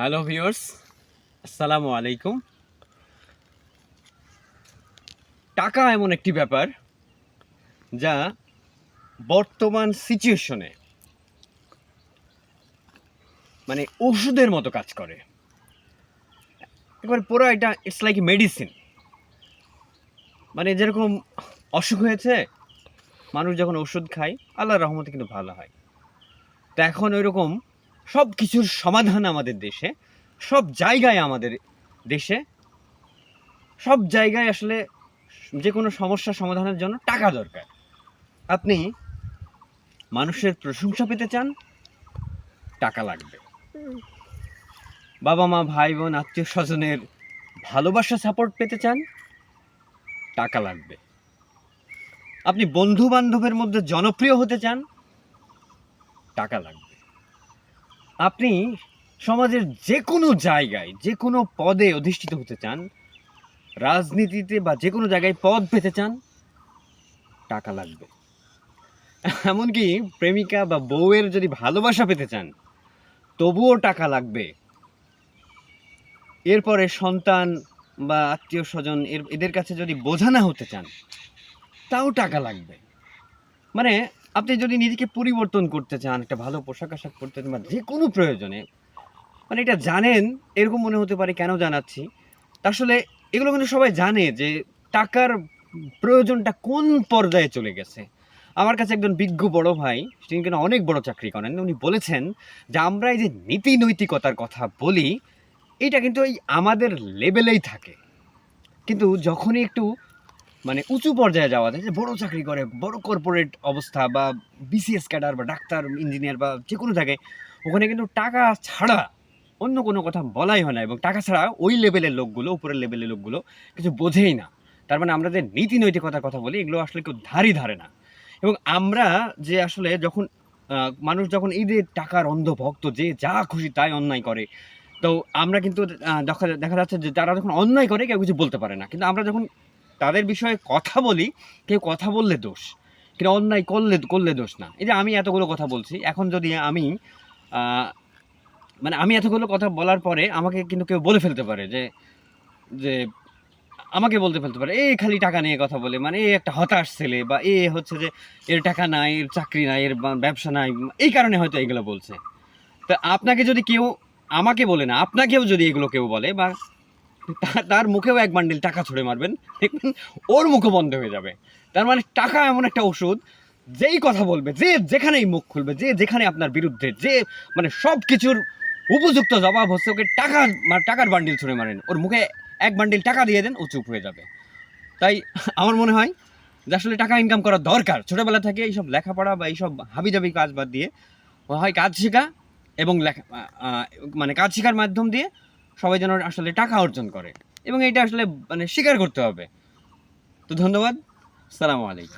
Hello viewers, আসসালামু আলাইকুম। টাকা এমন একটি ব্যাপার যা বর্তমান সিচুয়েশনে মানে ওষুধের মতো কাজ করে। একবার পুরো এটা ইটস লাইক মেডিসিন মানে যেরকম অসুখ হয়েছে, মানুষ যখন ওষুধ খায়, আল্লাহর রহমতে কিন্তু ভালো হয়। তো এখন ওই রকম সব কিছুর সমাধান আমাদের দেশে, সব জায়গায় আমাদের দেশে, সব জায়গায় আসলে যে কোনো সমস্যা সমাধানের জন্য টাকা দরকার। আপনি মানুষের প্রশংসা পেতে চান, টাকা লাগবে। বাবা মা, ভাই বোন, আত্মীয় স্বজনের ভালোবাসা, সাপোর্ট পেতে চান, টাকা লাগবে। আপনি বন্ধু বান্ধবের মধ্যে জনপ্রিয় হতে চান, টাকা লাগবে। আপনি সমাজের যে কোনো জায়গায় যে কোনো পদে অধিষ্ঠিত হতে চান, রাজনীতিতে বা যে কোনো জায়গায় পদ পেতে চান, টাকা লাগবে। এমনকি প্রেমিকা বা বউয়ের যদি ভালোবাসা পেতে চান, তবুও টাকা লাগবে। এরপরে সন্তান বা আত্মীয় স্বজন এর এদের কাছে যদি বোঝা না হতে চান, তাও টাকা লাগবে। মানে আপনি যদি নিজেকে পরিবর্তন করতে চান, একটা ভালো পোশাক আশাক পরতে চান যে কোনো প্রয়োজনে মানে এটা জানেন, এরকম মনে হতে পারে, কেন জানাচ্ছি? আসলে এগুলো কিন্তু সবাই জানে যে টাকার প্রয়োজনটা কোন পর্যায়ে চলে গেছে। আমার কাছে একজন বিজ্ঞ বড় ভাই, তিনি কিন্তু অনেক বড় চাকরি করেন, উনি বলেছেন যে আমরা এই যে নীতি নৈতিকতার কথা বলি, এটা কিন্তু এই আমাদের লেভেলেই থাকে। কিন্তু যখনই একটু মানে উঁচু পর্যায়ে যাওয়া যায়, যে বড় চাকরি করে, বড় কর্পোরেট অবস্থা বা বিসিএস ক্যাডার বা ডাক্তার ইঞ্জিনিয়ার বা যে কোনো থাকে ওখানে কিন্তু টাকা ছাড়া অন্য কোনো কথা বলাই হয় না এবং টাকা ছাড়া ওই লেভেলের লোকগুলো, উপরের লেভেলের লোকগুলো কিছু বোঝেই না। তার মানে আমরা যে নীতি নৈতিকতার কথা বলি, এগুলো আসলে কেউ ধারই ধারে না। এবং আমরা যে আসলে যখন মানুষ যখন যে টাকার অন্ধভক্ত, যে যা খুশি তাই অন্যায় করে, তো আমরা কিন্তু দেখা দেখা যাচ্ছে যে তারা যখন অন্যায় করে, কেউ কিছু বলতে পারে না। কিন্তু আমরা যখন তাদের বিষয়ে কথা বলি, কেউ কথা বললে দোষ কিন্তু অন্যায় করলে করলে দোষ না। এই যে আমি এতগুলো কথা বলছি, এখন যদি আমি মানে আমি এতগুলো কথা বলার পরে আমাকে কিন্তু কেউ বলে ফেলতে পারে যে যে আমাকে বলতে ফেলতে পারে, এই খালি টাকা নিয়ে কথা বলে মানে এই একটা হতাশ ছেলে বা এ হচ্ছে যে এর টাকা নাই, এর চাকরি নাই, এর ব্যবসা নাই, এই কারণে হয়তো এগুলো বলছে। তা আপনাকে যদি কেউ আমাকে বলে না, আপনাকেও যদি এগুলো কেউ বলে বা তার মুখেও এক বান্ডিল টাকা ছুড়ে মারবেন, দেখবেন ওর মুখও বন্ধ হয়ে যাবে। তার মানে টাকা এমন একটা ওষুধ, যেই কথা বলবে, যে যেখানেই মুখ খুলবে, যে যেখানে আপনার বিরুদ্ধে, যে মানে সব কিছুর উপযুক্ত জবাব হচ্ছে ওকে টাকা টাকার বান্ডিল ছুঁড়ে মারেন। ওর মুখে এক বান্ডিল টাকা দিয়ে দেন, ও চুপ হয়ে যাবে। তাই আমার মনে হয় যে আসলে টাকা ইনকাম করা দরকার। ছোটোবেলা থেকে এইসব লেখাপড়া বা এইসব হাবিজাবি কাজ বাদ দিয়ে হয় কাজ শেখা এবং লেখা মানে কাজ শেখার মাধ্যম দিয়ে সবাই যেন আসলে টাকা অর্জন করে। এবং এটা আসলে মানে স্বীকার করতে হবে। তো ধন্যবাদ। সালামু আলাইকুম।